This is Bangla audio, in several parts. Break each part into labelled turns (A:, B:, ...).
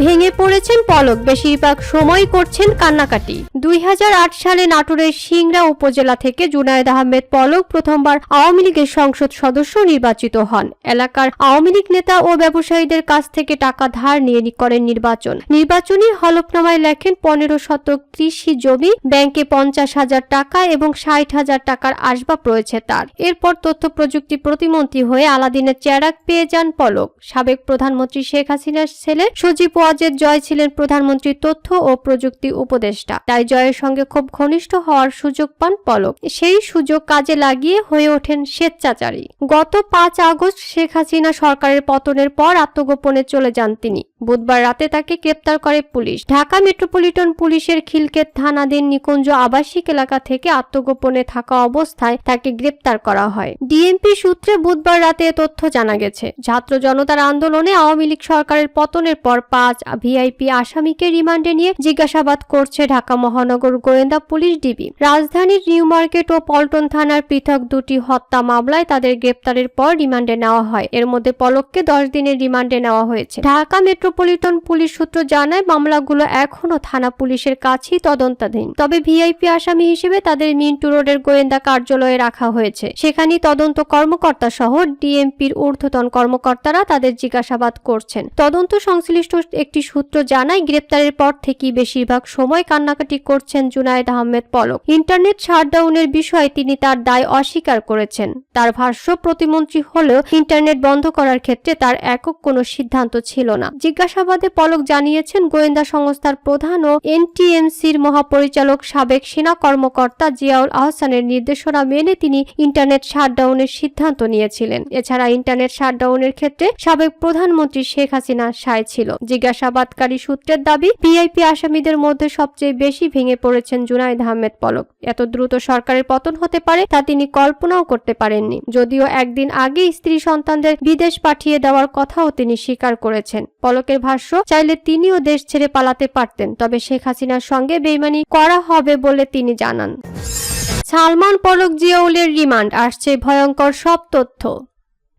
A: ভেঙে পড়েছেন পলক। বেশিরভাগ সময় করছেন কান্নাকাটি। দুই হাজার আট সালে নাটোরের সিংড়া উপজেলা থেকে জুনায়েদ আহমেদ পলক প্রথমবার আওয়ামী লীগের সংসদ সদস্য নির্বাচিত হন। এলাকার আওয়ামী লীগ নেতা ও ব্যবসায়ীদের কাছ থেকে টাকা ধার নিয়ে করেন নির্বাচন। নির্বাচনী হলফনামায় লেখেন, পনেরো শতক কৃষি জমি, ব্যাংকে পঞ্চাশ হাজার টাকা এবং ষাট হাজার টাকার আসবাব রয়েছে তার। এরপর তথ্য প্রযুক্তি প্রতিমন্ত্রী হয়ে আলাদিনের চেরাক পেয়ে যান পলক। সাবেক প্রধানমন্ত্রী শেখ হাসিনার ছেলে সজীব ওয়াজেদ জয় ছিলেন প্রধানমন্ত্রীর তথ্য ও প্রযুক্তি উপদেষ্টা। তাই জয়ের সঙ্গে খুব ঘনিষ্ঠ হওয়ার সুযোগ পান পলক। সেই সুযোগ কাজে লাগিয়ে হয়ে ওঠেন স্বেচ্ছাচারী। গত পাঁচ আগস্ট শেখ হাসিনা সরকারের পতনের পর আত্মগোপনে চলে যান তিনি। বুধবার রাতে তাকে গ্রেপ্তার করে পুলিশ। ঢাকা মেট্রোপলিটন পুলিশের খিলকেত থানাধীন নিকুঞ্জ আবাসিক এলাকা থেকে আত্মগোপনে থাকা অবস্থায় তাকে গ্রেপ্তার করা হয়। ডিএমপি সূত্রে বুধবার রাতে তথ্য জানা গেছে। ছাত্র জনতার আন্দোলনে আওয়ামী লীগ সরকারের পতনের পর পাঁচ ভিআইপি আসামিকে রিমান্ডে নিয়ে জিজ্ঞাসাবাদ করছে ঢাকা মহানগর গোয়েন্দা পুলিশ ডিবি। রাজধানীর নিউ মার্কেট ও পল্টন থানার পৃথক দুটি হত্যা মামলায় তাদের গ্রেপ্তারের পর রিমান্ডে নেওয়া হয়। এর মধ্যে পলককে দশ দিনের রিমান্ডে নেওয়া হয়েছে। ঢাকা মেট্রোপলিটন পুলিশ সূত্র জানায়, মামলাগুলো এখনও থানা পুলিশের কাছেই তদন্তাধীন। তবে ভিআইপি আসামি হিসেবে তাদের মিন্টু রোডের গোয়েন্দা কার্যালয়ে রাখা হয়েছে। সেখানে তদন্ত কর্মকর্তা সহ ডিএমপির ঊর্ধ্বতন কর্মকর্তারা তাদের জিজ্ঞাসাবাদ করছেন। তদন্ত সংশ্লিষ্ট একটি সূত্র জানায়, গ্রেপ্তারের পর থেকেই বেশিরভাগ সময় কান্নাকাটি করছেন জুনায়েদ আহমেদ পলক। ইন্টারনেট শাটডাউনের বিষয়ে তিনি তার দায় অস্বীকার করেছেন। তার ভাষ্য, প্রতিমন্ত্রী হলেও ইন্টারনেট বন্ধ করার ক্ষেত্রে তার একক কোনো সিদ্ধান্ত ছিল না। জিজ্ঞাসাবাদে পলক জানিয়েছেন, গোয়েন্দা সংস্থার প্রধান ও এনটিএমসির মহাপরিচালক সাবেক সেনা কর্মকর্তা জিয়াউল আহসানের নির্দেশনা মেনে তিনি ইন্টারনেট শাটডাউনের সিদ্ধান্ত নিয়েছিলেন। এছাড়া ইন্টারনেট শাটডাউনের ক্ষেত্রে সাবেক প্রধানমন্ত্রী শেখ হাসিনা সায় ছিল। জিজ্ঞাসাবাদকারী সূত্রের দাবি, ভিআইপি আসামিদের মধ্যে সবচেয়ে বেশি ভেঙে পড়েছেন জুনাইদ আহমেদ পলক। এত দ্রুত সরকারের পতন হতে পারে তা তিনি কল্পনাও করতে পারেননি। যদিও একদিন আগে স্ত্রী সন্তানদের বিদেশ পাঠিয়ে দেওয়ার কথাও তিনি স্বীকার করেছেন। পলকের ভাষ্য, চাইলে তিনিও দেশ ছেড়ে পালাতে পারতেন, তবে শেখ হাসিনার সঙ্গে বেইমানি করা হবে বলে তিনি জানান। সালমান পলক জিয়াউলের রিমান্ড, আসছে ভয়ঙ্কর সব তথ্য।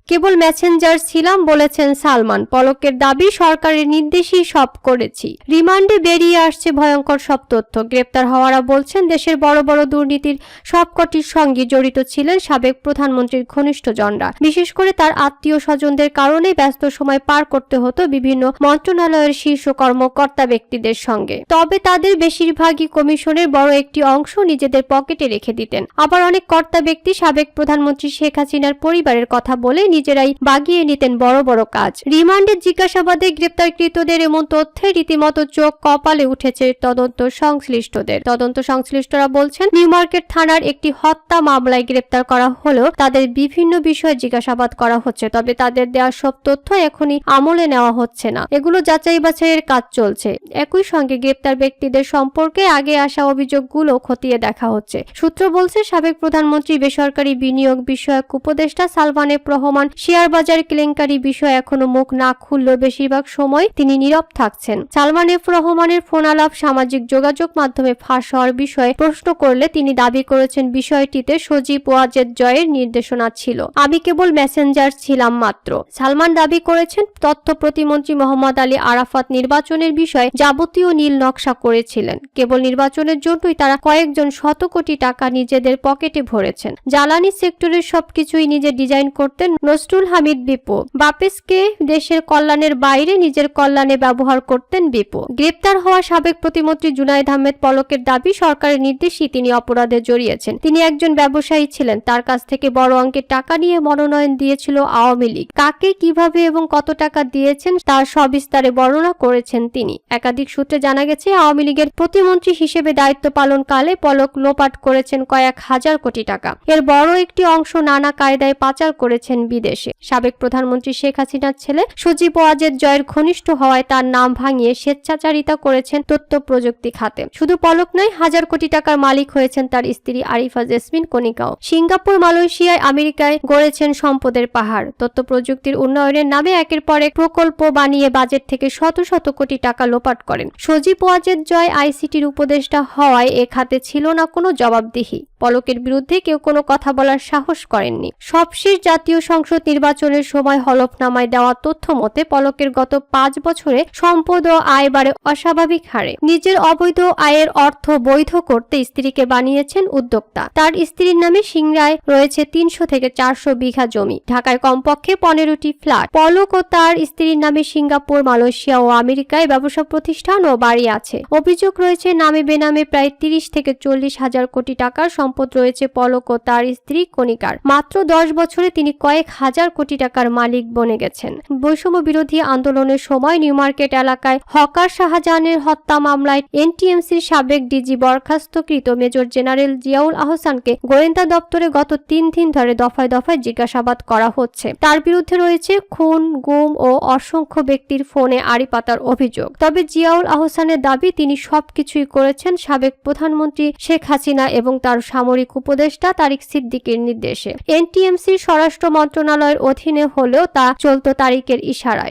A: কেবল মেসেঞ্জার ছিলাম বলেছেন সালমান। পলকের দাবি, সরকারের নির্দেশই সব করেছি। রিমান্ডে বেরিয়ে আসছে ভয়ঙ্কর সব তথ্য। গ্রেপ্তার হওয়ারা বলছেন, দেশের বড় বড় দুর্নীতির সবকটির সঙ্গে জড়িত ছিলেন সাবেক প্রধানমন্ত্রীর ঘনিষ্ঠজনরা। বিশেষ করে তার আত্মীয় স্বজনদের কারণে ব্যস্ত সময় পার করতে হতো বিভিন্ন মন্ত্রণালয়ের শীর্ষ কর্মকর্তা ব্যক্তিদের সঙ্গে। তবে তাদের বেশিরভাগই কমিশনের বড় একটি অংশ নিজেদের পকেটে রেখে দিতেন। আবার অনেক কর্তা ব্যক্তি সাবেক প্রধানমন্ত্রী শেখ হাসিনার পরিবারের কথা বলে নিজেরাই বাগিয়ে নিতেন বড় বড় কাজ। রিমান্ডের জিজ্ঞাসাবাদে গ্রেপ্তারকৃতদের এমন তথ্যে রীতিমতো চোখ কপালে উঠেছে তদন্ত সংশ্লিষ্টদের। তদন্ত সংশ্লিষ্টরা বলছেন, নিউ মার্কেট থানার একটি হত্যা মামলায় গ্রেপ্তার করা হলেও তাদের বিভিন্ন বিষয়ে জিজ্ঞাসাবাদ করা হচ্ছে, তবে তাদের দেওয়া সব তথ্য এখনই আমলে নেওয়া হচ্ছে না। এগুলো যাচাই বাছাইয়ের কাজ চলছে। একই সঙ্গে গ্রেপ্তার ব্যক্তিদের সম্পর্কে আগে আসা অভিযোগগুলো খতিয়ে দেখা হচ্ছে। সূত্র বলছে, সাবেক প্রধানমন্ত্রী বেসরকারি বিনিয়োগ বিষয়ক উপদেষ্টা সালমানের রহমান শেয়ার বাজার কেলেঙ্কারি বিষয়ে এখনও মুখ না খুললেও বেশিরভাগ সময় তিনি নীরব থাকছেন। সালমান এফ রহমানের ফোনালাপ, সামাজিক যোগাযোগ মাধ্যমে ফাঁস হওয়ার বিষয়ে প্রশ্ন করলে তিনি দাবি করেছেন বিষয়টিতে সজীব ওয়াজেদ জয়ের নির্দেশনা ছিল। আমি কেবল মেসেঞ্জার ছিলাম মাত্র। সালমান দাবি করেছেন, তথ্য প্রতিমন্ত্রী মোহাম্মদ আলী আরাফাত নির্বাচনের বিষয়ে যাবতীয় নীল নকশা করেছিলেন। কেবল নির্বাচনের জন্যই তারা কয়েকজন শত কোটি টাকা নিজেদের পকেটে ভরেছেন। জ্বালানি সেক্টরের সবকিছুই নিজে ডিজাইন করতেন নসরুল হামিদ বিপু। বাপেসকে দেশের কল্যাণের বাইরে নিজের কল্যাণে ব্যবহার করতেন বিপু। গ্রেপ্তার হওয়া সাবেক প্রতিমন্ত্রী জুনাইদ আহমেদ পলকের দাবি, সরকারের নির্দেশই তিনি অপরাধে জড়িয়েছেন। তিনি একজন ব্যবসায়ী ছিলেন। তার কাছ থেকে বড় অঙ্কের টাকা নিয়ে মনোনয়ন দিয়েছিল আওয়ামী লীগ। কাকে, কীভাবে এবং কত টাকা দিয়েছেন তার সবিস্তারে বর্ণনা করেছেন তিনি। একাধিক সূত্রে জানা গেছে, আওয়ামী লীগের প্রতিমন্ত্রী হিসেবে দায়িত্ব পালনকালে পলক লোপাট করেছেন কয়েক হাজার কোটি টাকা। এর বড় একটি অংশ নানা কায়দায় পাচার করেছেন বিদেশে সাবেক প্রধানমন্ত্রী শেখ হাসিনার ছেলে সজীব ওয়াজেদ জয়ের ঘনিষ্ঠ হওয়ায় তার নাম ভাঙিয়ে স্বেচ্ছাচারিতা করেছেন তথ্য প্রযুক্তি খাতে। শুধু পলক নয়, হাজার কোটি টাকার মালিক হয়েছেন তার স্ত্রী আরিফা জেসমিন কনিকাও। সিঙ্গাপুর, মালয়েশিয়ায়, আমেরিকায় গড়েছেন সম্পদের পাহাড়। তথ্য প্রযুক্তির উন্নয়নের নামে একের পর এক প্রকল্প বানিয়ে বাজেট থেকে শত শত কোটি টাকা লোপাট করেন। সজীব ওয়াজেদ জয় আইসিটির উপদেষ্টা হওয়ায় এ খাতে ছিল না কোনো জবাবদিহি। পলকের বিরুদ্ধে কেউ কোনো কথা বলার সাহস করেননি। সবশেষ জাতীয় সংসদ নির্বাচনের সময় হলফনামায় দেওয়া তথ্য মতে, পলকের গত পাঁচ বছরে সম্পদ ও আয় বাড়ে অস্বাভাবিক হারে। নিজের অবৈধ আয়ের অর্থ বৈধ করতে স্ত্রীকে বানিয়েছেন উদ্যোক্তা। তার স্ত্রীর নামে সিংড়ায় রয়েছে তিনশো থেকে চারশো বিঘা জমি। ঢাকায় কমপক্ষে পনেরোটি ফ্ল্যাট। পলক ও তার স্ত্রীর নামে সিঙ্গাপুর, মালয়েশিয়া ও আমেরিকায় ব্যবসা প্রতিষ্ঠান ও বাড়ি আছে। অভিযোগ রয়েছে, নামে বেনামে প্রায় তিরিশ থেকে চল্লিশ হাজার কোটি টাকার সম্পদ রয়েছে পলক ও তার স্ত্রী কণিকার। মাত্র দশ বছরে তিনি কয়েক হাজার কোটি টাকার মালিক বনে গেছেন। বৈষম্য বিরোধী আন্দোলনের সময় নিউ মার্কেট এলাকায় হকার শাহজাহানের হত্যা মামলায় এনটিএমসির সাবেক ডিজি বরখাস্তকৃত মেজর জেনারেল জিয়াউল আহসানকে গোয়েন্দা দপ্তরে গত তিন দিন ধরে দফায় দফায় জিজ্ঞাসাবাদ করা হচ্ছে। তার বিরুদ্ধে রয়েছে খুন, গুম ও অসংখ্য ব্যক্তির ফোনে আড়ি পাতার অভিযোগ। তবে জিয়াউল আহসানের দাবি, তিনি সবকিছুই করেছেন সাবেক প্রধানমন্ত্রী শেখ হাসিনা এবং তার সামরিক উপদেষ্টা তারিক সিদ্দিকের নির্দেশে। এনটিএমসি স্বরাষ্ট্র মন্ত্রণালয়ের অধীনে হলেও তা চলতো তারিকের ইশারায়।